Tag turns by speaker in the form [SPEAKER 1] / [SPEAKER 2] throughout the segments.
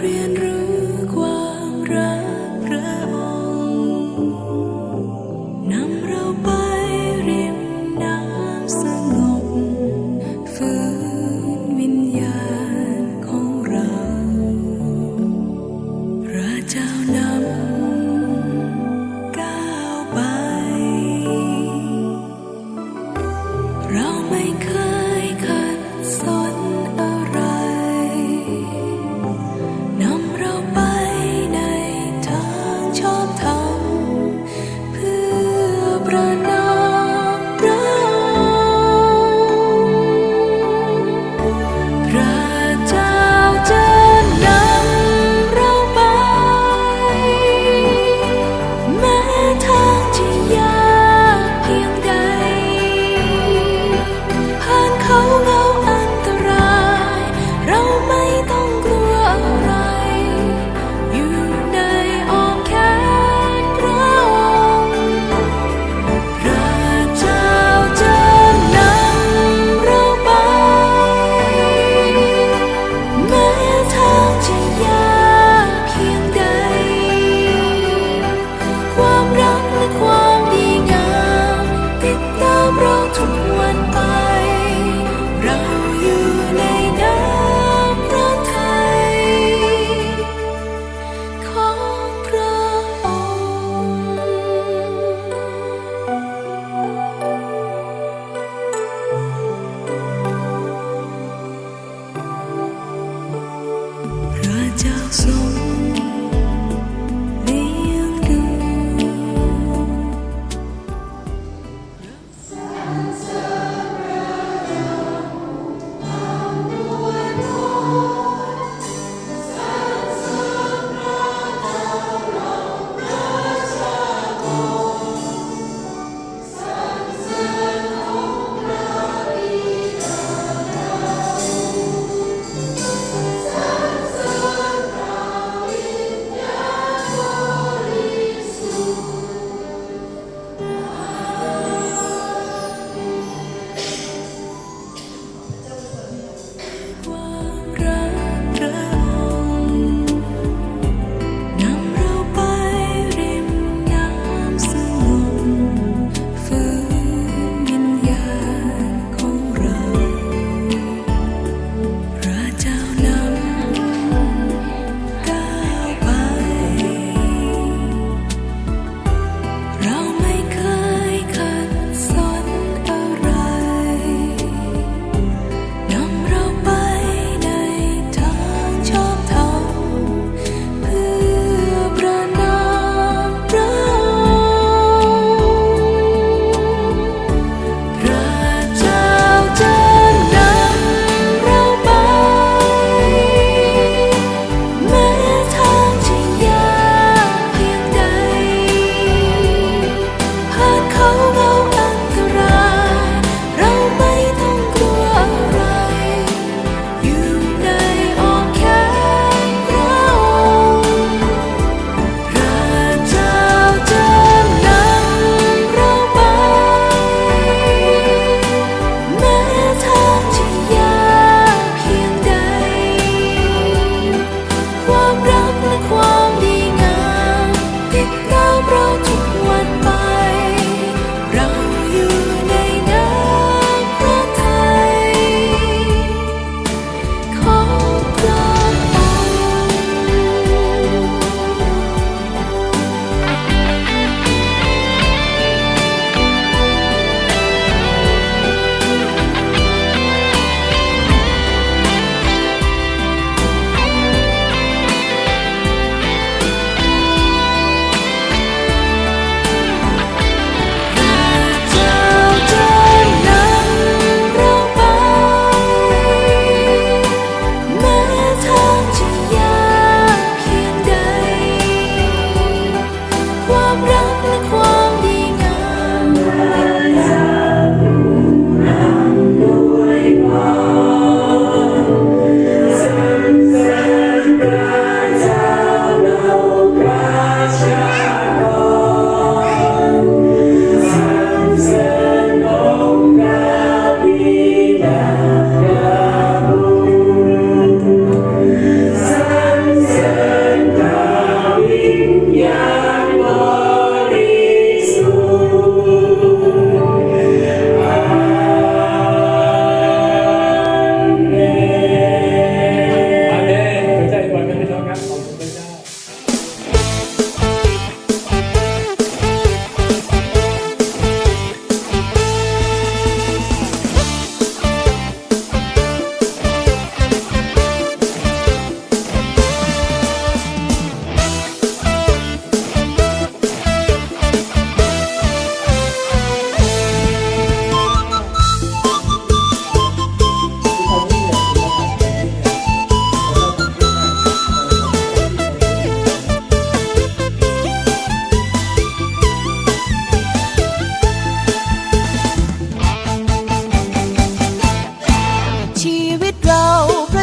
[SPEAKER 1] เรียนรู้ความรัก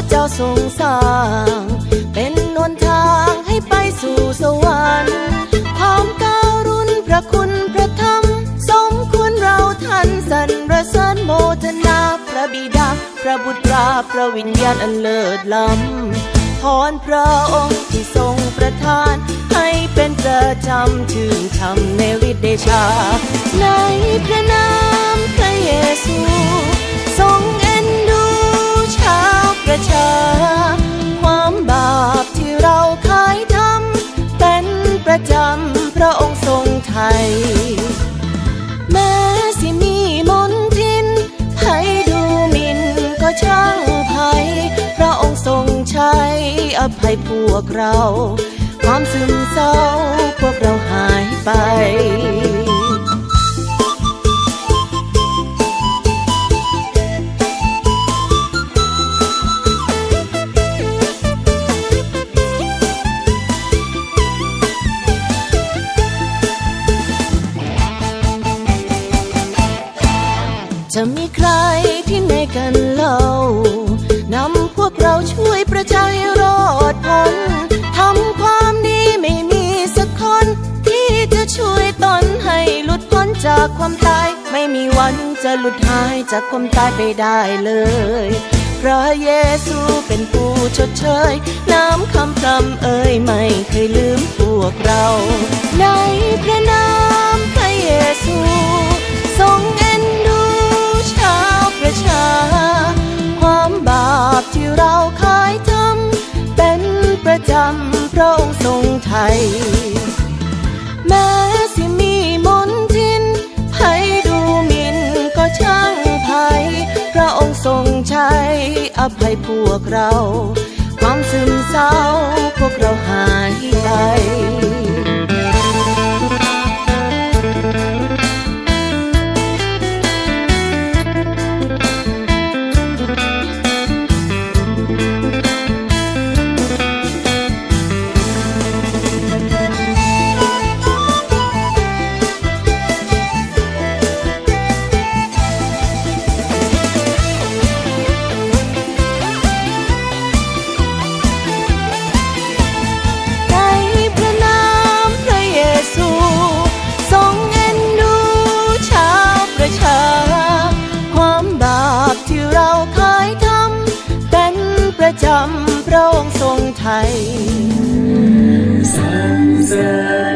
[SPEAKER 1] เจ้าทรง
[SPEAKER 2] สร้าง เป็นหนทางให้ไปสู่สวรรค์พร้อมการุณพระคุณพระธรรม สมควรเราท่านสรรเสริญโมทนาพระบิดา พระบุตราพระวิญญาณอันเลิศล้ำพรพระองค์ที่ทรงประทาน ให้เป็นประจำชื่นชมในฤทธิเดชา ในพระนามพระเยซู ทรงเอ็นดูชาว ประชา ความบาปที่เราเคยทำเป็นประจำพระองค์ทรงไทย แม้สิมีมนทินให้ดูหมินก็ช่างภัยพระองค์ทรงใช้อภัยพวกเรา ความซึมเศร้าพวกเราหายไป จะมีใครที่ไหนกันเล่านำพวกเราช่วยประชาให้รอดพ้นทำความดีไม่มีสักคน ที่จะช่วยตนให้หลุดพ้นจากความตาย ไม่มีวันจะหลุดหายจากความตายไปได้เลยพระเยซูเป็นผู้ชดเชย น้ำคำพรำเอ่ยไม่เคยลืมพวกเรา ในพระนามพระเยซู ทรงเอ็นดู ระชา ความบาปที่เราเคยทำเป็นประจำพระองค์ทรงไทย แม้สิมีมนทินให้ดูมินก็ช่างภัย พระองค์ทรงใช้อภัยพวกเรา ความซึมเศร้าพวกเราหายไปำพระองค์ทรงไทย
[SPEAKER 3] สรรเสริญ